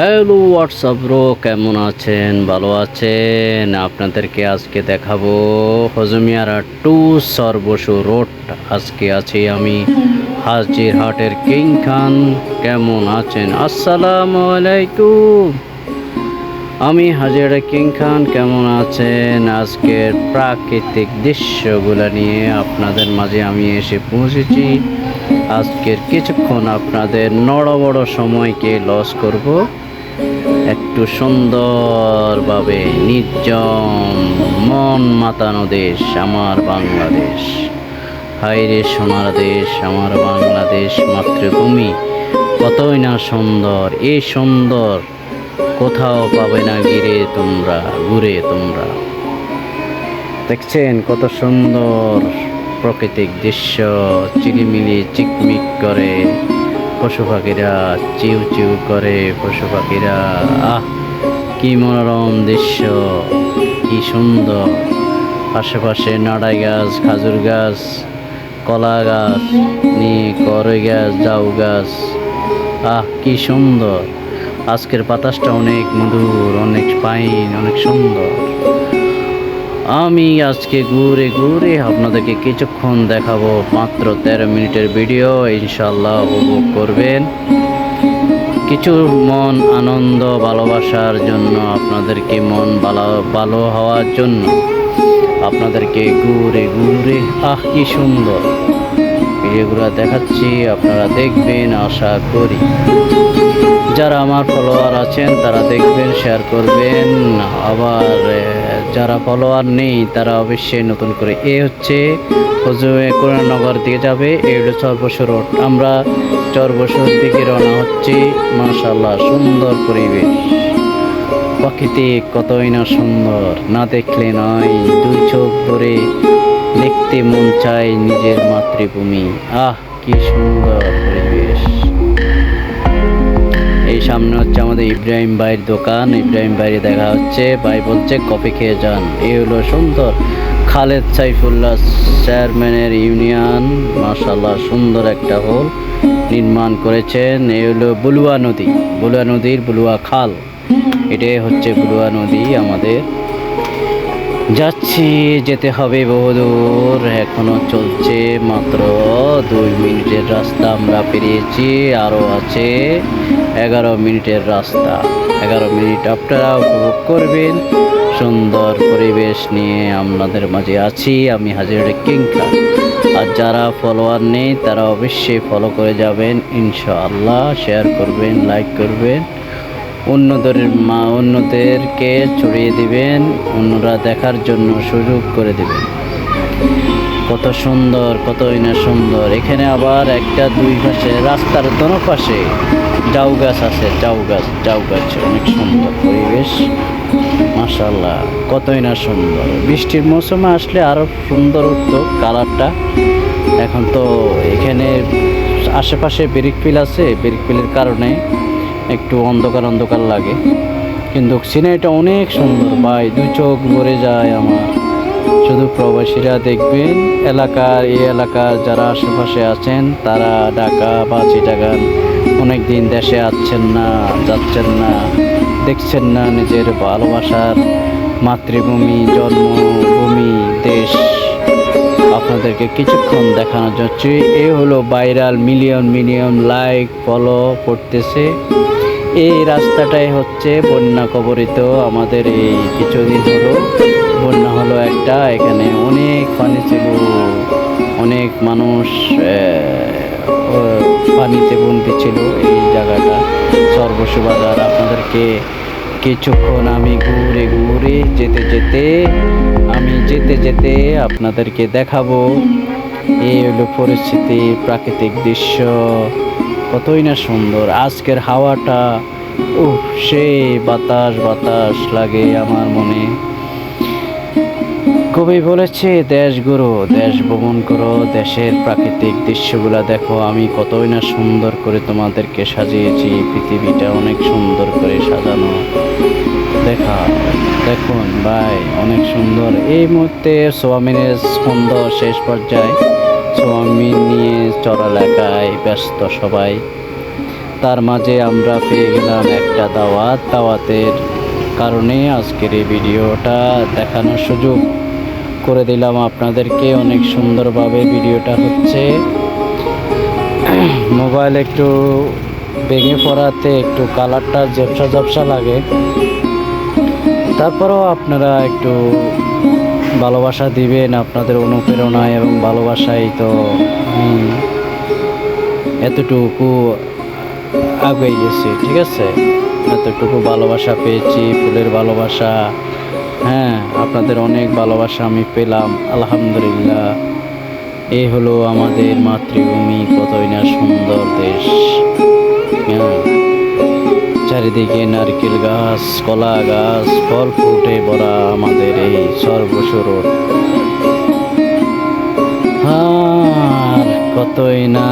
Hello, WhatsApp bro, কেমন আছেন? ভালো আছেন? আপনাদেরকে আজকে দেখাবো হজমিয়ারা টু সর্বসু রোড। আজকে আছি আমি হাজিরহাটের কিং খান। কেমন আছেন? আসসালামু আলাইকুম। আমি হাজির কিং খান, কেমন আছেন? আজকের প্রাকৃতিক দৃশ্যগুলো নিয়ে আপনাদের মাঝে আমি এসে পৌঁছেছি। আজকের কিছুক্ষণ আপনাদের নড় বড় সময়কে লস করব। একটু সুন্দরভাবে নির্জন মন মাতানো দেশ, আমার বাংলাদেশ। হাইরে সোনার দেশ, আমার বাংলাদেশ মাতৃভূমি, কতই না সুন্দর এই সুন্দর। কোথাও পাবে না গিরে তোমরা, ঘুরে তোমরা। দেখছেন কত সুন্দর প্রাকৃতিক দৃশ্য, চিলিমিলি, চিকমিক করে। পশু পাখিরা চিউ চিউ করে, পশু পাখিরা, আহ, কি মনোরম দৃশ্য, কি সুন্দর। আশেপাশে নাড়াই গাছ, খাজুর গাছ, কলা গাছ, নিয়ে করই গাছ, জাউ গাছ। আহ, কি সুন্দর। আজকের বাতাসটা অনেক মধুর, অনেক পাইন অনেক সুন্দর। আমি আজকে ঘুরে ঘুরে আপনাদেরকে কিছুক্ষণ দেখাবো মাত্র তেরো মিনিটের ভিডিও। ইনশাল্লাহ উপভোগ করবেন। কিছু মন, আনন্দ, ভালোবাসার জন্য আপনাদেরকে মন ভালো ভালো হওয়ার জন্য আপনাদেরকে ঘুরে ঘুরে, আহ, কি সুন্দর। ভিডিওগুলো দেখাচ্ছি, আপনারা দেখবেন, আশা করি। যারা আমার ফলোয়ার আছেন, তারা দেখবেন শেয়ার করবেন, আবার যারা ফলোয়ার নেই, তারা অবশ্যই নতুন করে এ হচ্ছে হজুয়ে কোরআনগর দিকে যাবে এ হলো রোড। আমরা চরবসর দিকে রওনা হচ্ছি মাশাল্লাহ সুন্দর পরিবেশ। প্রাকৃতিক কতই না সুন্দর, না দেখলে নয়, দুই চোখ ভরে দেখতে মন চায় নিজের মাতৃভূমি। আহ, কি সুন্দর পরিবেশ। এই সামনে হচ্ছে আমাদের ইব্রাহিম ভাইয়ের দোকান। ইব্রাহিম ভাইয়ের দেখা হচ্ছে। ভাই বলছে, কফি খেয়ে যান। এই হলো সুন্দর। খালেদ সাইফুল্লাহ চেয়ারম্যানের ইউনিয়ন। মাশাল্লাহ সুন্দর একটা হল নির্মাণ করেছেন। এই হলো বুলুয়া নদী। বুলুয়া নদীর বুলুয়া খাল। এটাই হচ্ছে বুলুয়া নদী আমাদের। যাচ্ছি, যেতে হবে বহুদূর। এখনও চলছে মাত্র দুই মিনিটের রাস্তা আমরা পেরিয়েছি, আরও আছে এগারো মিনিটের রাস্তা। এগারো মিনিট আপনারা উপভোগ করবেন। সুন্দর পরিবেশ নিয়ে আপনাদের মাঝে আছি আমি হাজির কিংকা আর যারা ফলোয়ার নেই, তারা অবশ্যই ফলো করে যাবেন। ইনশাআল্লাহ শেয়ার করবেন লাইক করবেন। অন্যদের মা, অন্যদেরকে ছড়িয়ে দিবেন, অন্যরা দেখার জন্য সুযোগ করে দিবেন। কত সুন্দর কতই না সুন্দর। এখানে আবার একটা দুই পাশে, রাস্তার দোনো পাশে জাউ গাছ আছে, জাউ গাছ জাউ গাছ। অনেক সুন্দর পরিবেশ। মাশাল্লাহ কতই না সুন্দর। বৃষ্টির মৌসুমে আসলে আরও সুন্দর উঠতো কালারটা। এখন তো এখানে আশেপাশে ব্রিক পিল আছে, ব্রিক পিলের কারণে একটু অন্ধকার অন্ধকার লাগে। কিন্তু সিনারিটা অনেক সুন্দর, ভাই। দুই চোখ ভরে যায় আমার। শুধু প্রবাসীরা দেখবেন, এলাকার এই এলাকার যারা আশেপাশে আছেন, তারা ঢাকা বা চিটাগান অনেক দিন দেশে আসছেন না, যাচ্ছেন না, দেখছেন না নিজের ভালোবাসার মাতৃভূমি, জন্মভূমি, দেশ। আপনাদেরকে কিছুক্ষণ দেখানো যাচ্ছে এ হলো viral million million like follow করতেছে। এই রাস্তাটাই হচ্ছে বন্যা কবরিত। আমাদের এই কিছুদিন হলো বন্যা হলো একটা, এখানে অনেক পানি ছিল অনেক মানুষ পানিতে বন্দি ছিল এই জায়গাটা। সর্বস্ব বাজার আপনাদেরকে কিছুক্ষণ আমি ঘুরে ঘুরে যেতে যেতে আমি যেতে যেতে আপনাদেরকে দেখাবো। এই হলো পরিস্থিতি প্রাকৃতিক দৃশ্য। কতই না সুন্দর। আজকের হাওয়াটা, উফ সে বাতাস বাতাস লাগে আমার মনে। কবি বলেছে, দেশ গুরু দেশ ভ্রমণ করো, দেশের প্রাকৃতিক দৃশ্যগুলো দেখো। আমি কতই না সুন্দর করে তোমাদেরকে সাজিয়েছি, পৃথিবীটা অনেক সুন্দর করে সাজানো। দেখা, দেখুন, ভাই, অনেক সুন্দর। এই মুহূর্তে সোয়ামিনের স্পন্দ শেষ পর্যায়ে সোয়ামিন নিয়ে চড়ালেখায় ব্যস্ত সবাই। তার মাঝে আমরা পেয়ে গেলাম একটা দাওয়াত। দাওয়াতের কারণে আজকের এই ভিডিওটা দেখানোর সুযোগ। করে দিলাম আপনাদেরকে। অনেক সুন্দরভাবে ভিডিওটা হচ্ছে। মোবাইল একটু ভেঙে পড়াতে একটু কালারটা ঝাপসা ঝাপসা লাগে। তারপরেও আপনারা একটু ভালোবাসা দিবেন আপনাদের অনুপ্রেরণায় এবং ভালোবাসায় তো আমি এতটুকু আগে গেছি, ঠিক আছে? এতটুকু ভালোবাসা পেয়েছি, ফুলের ভালোবাসা হ্যাঁ আপনাদের অনেক ভালোবাসা আমি পেলাম, আলহামদুলিল্লাহ। এই হলো আমাদের মাতৃভূমি, কতই না সুন্দর দেশ। হ্যাঁ চারিদিকে নারকেল গাছ, কলা গাছ, ফল ফুটে ভরা আমাদের এই সর্বস্বরূপ আর কতই না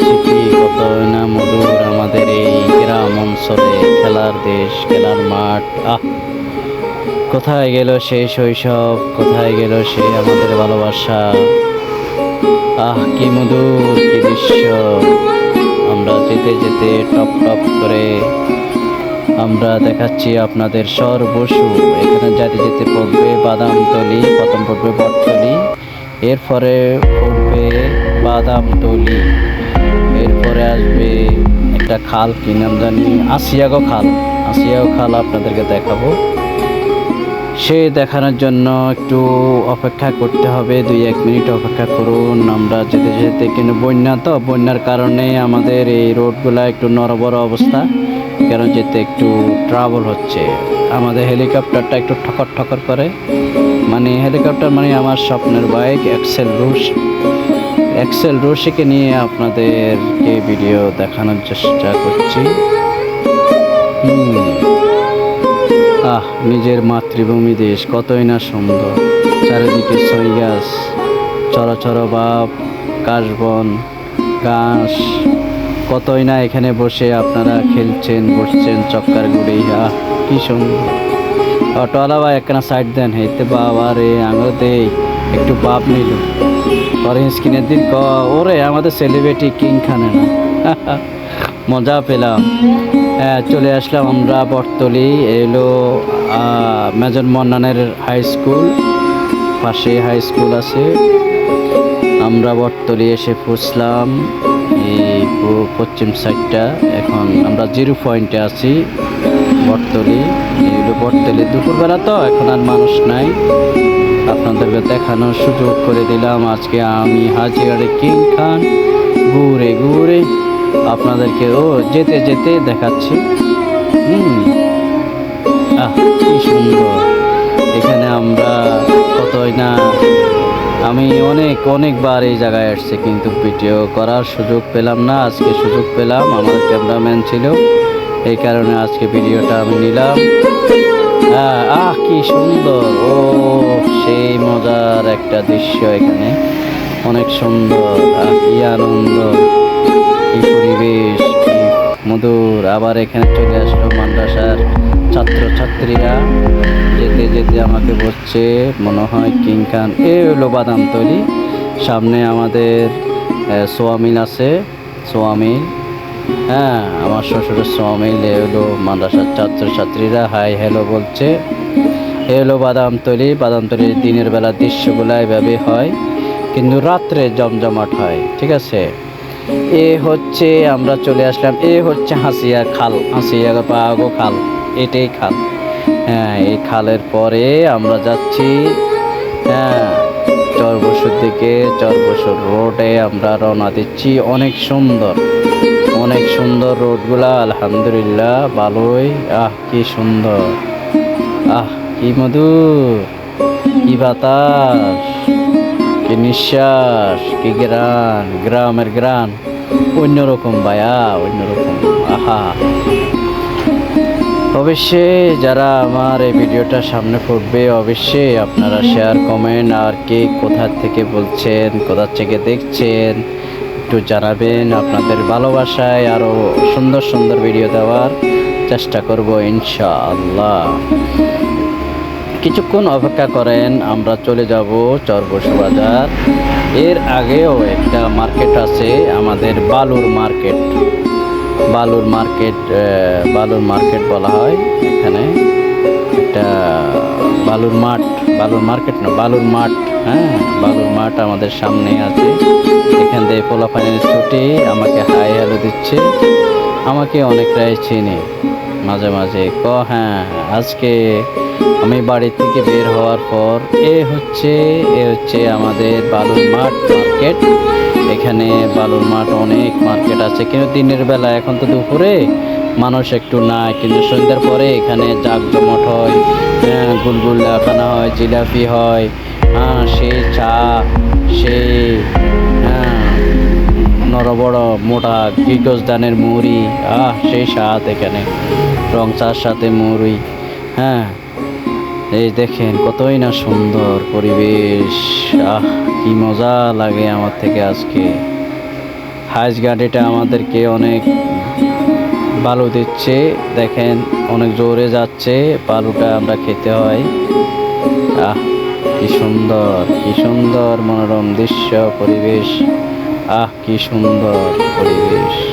স্মৃতি কতই না মধুর আমাদের এই গ্রাম অঞ্চলে খেলার দেশ, খেলার মাঠ। আহ! কোথায় গেল সেই শৈশব? কোথায় গেল সেই আমাদের ভালোবাসা? আহ, কি মধুর, কি দৃশ্য। আমরা যেতে যেতে টপ টপ করে আমরা দেখাচ্ছি আপনাদের সর্বসু এখানে যেতে যেতে পড়বে বাদামতলি প্রথম পড়বে বটতলি, এরপরে পড়বে বাদামতলি এরপরে আসবে একটা খাল, কি নাম জানি? আসিয়াগো খাল। আসিয়াগো খাল আপনাদেরকে দেখাবো। সে দেখানোর জন্য একটু অপেক্ষা করতে হবে, দুই এক মিনিট অপেক্ষা করুন। আমরা যেতে যেতে কিন্তু বন্যা তো, বন্যার কারণে আমাদের এই রোডগুলো একটু নরবর অবস্থা, কেন যেতে একটু ট্রাভেল হচ্ছে। আমাদের হেলিকপ্টারটা একটু ঠকর ঠকর করে। মানে হেলিকপ্টার মানে আমার স্বপ্নের বাইক, এক্সেল রুশ। এক্সেল রুশিকে নিয়ে আপনাদেরকে ভিডিও দেখানোর চেষ্টা করছি। হুম। আহ, নিজের মাতৃভূমি দেশ, কতই না সুন্দর। চারিদিকে সই গাছ চর চর বাপ, কাশবন, ঘাস। কতই না এখানে বসে আপনারা খেলছেন, বসছেন চক্কার গুড়ি আহ, কি সুন্দর। অটোওয়ালা ভাই, একখানা সাইড দেন। হেতে বাবা রে দেই একটু বাপ নিল। অরেঞ্জ স্কিনের দিন ক ওরে, আমাদের সেলিব্রিটি কিং খানে না। মজা পেলাম। চলে আসলাম আমরা বটতলি, এলো মেজর মন্নানের হাই স্কুল পাশে হাই স্কুল আছে। আমরা বটতলি এসে পৌঁছলাম, এই পশ্চিম সাইডটা এখন আমরা জিরো পয়েন্টে আছি বটতলি। এই হলো বটতলি। দুপুরবেলা তো, এখন আর মানুষ নাই। আপনাদেরকে দেখানোর সুযোগ করে দিলাম। আজকে আমি হাজিয়ারে কিং খান। ঘুরে ঘুরে আপনাদেরকে ও যেতে যেতে দেখাচ্ছি। হুম। আহ, কি সুন্দর। এখানে আমরা কতই না, আমি অনেক, অনেকবার এই জায়গায় আসছি, কিন্তু ভিডিও করার সুযোগ পেলাম না, আজকে সুযোগ পেলাম, আমার ক্যামেরাম্যান ছিল, এই কারণে আজকে ভিডিওটা আমি নিলাম। আহ কি সুন্দর। ও, সেই মজার একটা দৃশ্য এখানে। অনেক সুন্দর, আহ, কি আনন্দ। পরিবেশ মধুর। আবার এখানে চলে আসলো মাদ্রাসার ছাত্রছাত্রীরা। যেতে যেতে আমাকে বলছে, মনে হয় কিং খান। এ হলো বাদাম তৈরি। সামনে আমাদের সোয়ামিল আছে। সোয়ামিল। হ্যাঁ আমার শ্বশুরের সোয়ামিল। এ হলো মাদ্রাসার ছাত্রছাত্রীরা। হাই, হ্যালো বলছে। এ হলো বাদামতলি বাদামতলির দিনের বেলা দৃশ্যগুলো এভাবে হয়। কিন্তু রাত্রে জমজমাট হয়। ঠিক আছে? এ হচ্ছে আমরা চলে আসলাম, এ হচ্ছে হাসিয়া খাল, হাসিয়া পাগো খাল, এটাই খাল। হ্যাঁ এই খালের পরে আমরা যাচ্ছি হ্যাঁ চরবসুর দিকে, চরবসুর রোডে আমরা রওনা দিচ্ছি, অনেক সুন্দর অনেক সুন্দর রোডগুলা, আলহামদুলিল্লাহ, ভালোই, আহ, কি সুন্দর, আহ, কি মধু কি বাতাস। কি নিঃশ্বাস, কি গ্রান গ্রামের গ্রান অন্যরকম ভাইয়া অন্যরকম আহা। অবশ্যই যারা আমার এই ভিডিওটা সামনে পড়বে অবশ্যই আপনারা শেয়ার কমেন্ট আর কে কোথা থেকে বলছেন, কোথা থেকে দেখছেন, একটু জানাবেন আপনাদের ভালোবাসায় আরও সুন্দর সুন্দর ভিডিও দেওয়ার চেষ্টা করব ইনশাআল্লাহ। কিছুক্ষণ অপেক্ষা করেন, আমরা চলে যাব চরবসু বাজার। এর আগেও একটা মার্কেট আছে, আমাদের বালুর মার্কেট। বালুর মার্কেট বালুর মার্কেট বলা হয় এখানে। একটা বালুর মাঠ, বালুর মার্কেট না, বালুর মাঠ হ্যাঁ বালুর মাঠ আমাদের সামনে আছে। এখান থেকে পোলা ছুটি আমাকে হাই হ্যালো দিচ্ছে। আমাকে অনেকটাই চিনি। মাঝে মাঝে ক হ্যাঁ আজকে আমি বাড়ি থেকে বের হওয়ার পর এ হচ্ছে এ হচ্ছে আমাদের বালুর মাঠ মার্কেট এখানে বালুর মাঠ অনেক মার্কেট আছে কিন্তু দিনের বেলা এখন তো দুপুরে মানুষ একটু নাই কিন্তু সন্ধ্যার পরে এখানে জাঁকজমট হয় হ্যাঁ, গুলগুল্লা খানা হয় জিলাপি হয় হ্যাঁ সেই চা সেই হ্যাঁ নর বড় মোটা গিগজ দানের মুড়ি আহ সেই স্বাদ এখানে। রং চার সাথে মরুই। হ্যাঁ এই দেখেন কতই না সুন্দর পরিবেশ। আহ, কি মজা লাগে আমার থেকে আজকে। হাইস গাড়িটা আমাদেরকে অনেক বালু দিচ্ছে। দেখেন অনেক জোরে যাচ্ছে, বালুটা আমরা খেতে হয়। আহ, কি সুন্দর কি সুন্দর মনোরম দৃশ্য, পরিবেশ। আহ, কি সুন্দর পরিবেশ।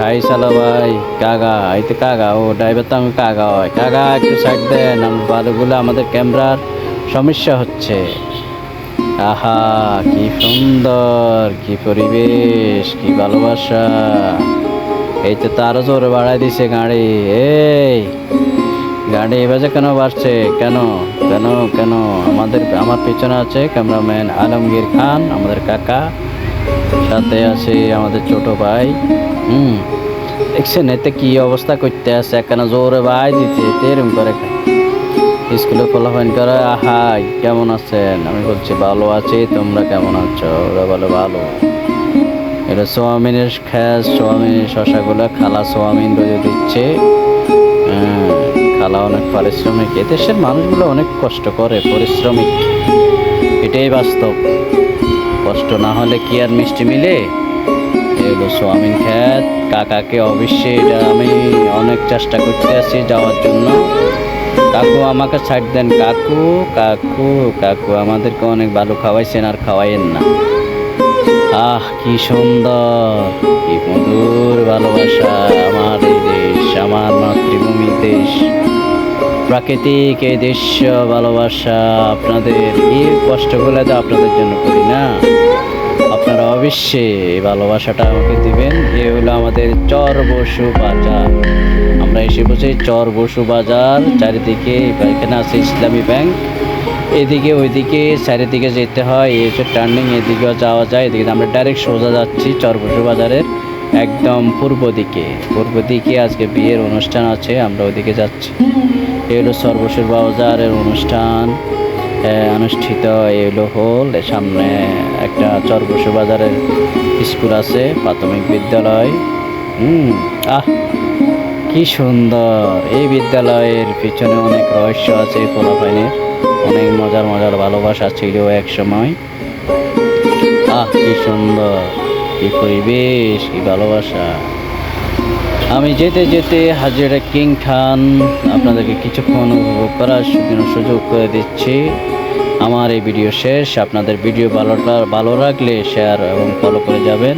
হাই চালা ভাই কাগা এই তো কাগা ও ড্রাইভার তো আমি কাগা হয়। কাগা একটু সাইড দেন বালুগুলো আমাদের ক্যামেরার সমস্যা হচ্ছে। আহা, কি সুন্দর, কি পরিবেশ, কি ভালোবাসা। এই তো তারও জোরে বাড়াই দিছে গাড়ি। এই, গাড়ি এবারে কেন বাড়ছে? কেন? কেন? কেন? আমাদের, আমার পিছনে আছে ক্যামেরাম্যান আলমগীর খান, আমাদের কাকা। সাথে আছে আমাদের ছোট ভাই। হুম। দেখছেন এতে কি অবস্থা করতে আছে? কেন জোরে ভাই দিতে এরকম করে স্কুলে ফলাফল করে আহা কেমন আছেন? আমি বলছি ভালো আছি তোমরা কেমন আছো? ওরা বলে ভালো। এটা সোয়াবিনের খ্যাস সোয়াবিনের শশাগুলো খালা সোয়াবিন রোজে দিচ্ছে। হ্যাঁ, খালা অনেক পারিশ্রমিক। এদেশের মানুষগুলো অনেক কষ্ট করে পরিশ্রমিক। এটাই বাস্তব। কষ্ট না হলে কি আর মিষ্টি মিলে? এই হলো সোয়াবিন খ্যাত। কাকাকে অবশ্যই এটা আমি অনেক চেষ্টা করতে আছি যাওয়ার জন্য। কাকু আমাকে ছাড় দেন। কাকু কাকু কাকু আমাদেরকে অনেক ভালো খাওয়াইছেন আর খাওয়াইয়েন না। আহ, কি সুন্দর, কি মধুর ভালোবাসা। আমার এই দেশ, আমার মাতৃভূমি দেশ। প্রাকৃতিক এই দৃশ্য ভালোবাসা আপনাদের এই কষ্টগুলো তো আপনাদের জন্য করি না। আপনারা অবশ্যই এই ভালোবাসাটা আমাকে দিবেন। এ হলো আমাদের চর বসু বাজার। আমরা এসে বসে চর বসু বাজার, চারিদিকে এখানে আছে ইসলামী ব্যাংক। এদিকে ওইদিকে চারিদিকে যেতে হয়, এই হচ্ছে টার্নিং এদিকেও যাওয়া যায়। এদিকে আমরা ডাইরেক্ট সোজা যাচ্ছি চরবসু বাজারের। একদম পূর্ব দিকে। পূর্ব দিকে আজকে বিয়ের অনুষ্ঠান আছে, আমরা ওইদিকে যাচ্ছি। এই হলো সর্বসুর বাজারের অনুষ্ঠান। অনুষ্ঠিত এই হলো সামনে একটা চরবসু বাজারের স্কুল আছে, প্রাথমিক বিদ্যালয়। হুম, আহ, কি সুন্দর। এই বিদ্যালয়ের পিছনে অনেক রহস্য আছে পোলাপাইনের। অনেক মজার মজার ভালোবাসা ছিল এক সময়। আহ, কি সুন্দর। কি পরিবেশ কি ভালোবাসা। আমি যেতে যেতে হাজিরা কিং খান, আপনাদেরকে কিছুক্ষণ উপভোগ করার সুযোগ করে দিচ্ছি। আমার এই ভিডিও শেষ। আপনাদের ভিডিও ভালোটা ভালো রাখলে শেয়ার এবং ফলো করে যাবেন।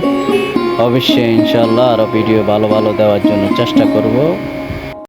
অবশ্যই ইনশাল্লাহ আরও ভিডিও ভালো ভালো দেওয়ার জন্য চেষ্টা করব।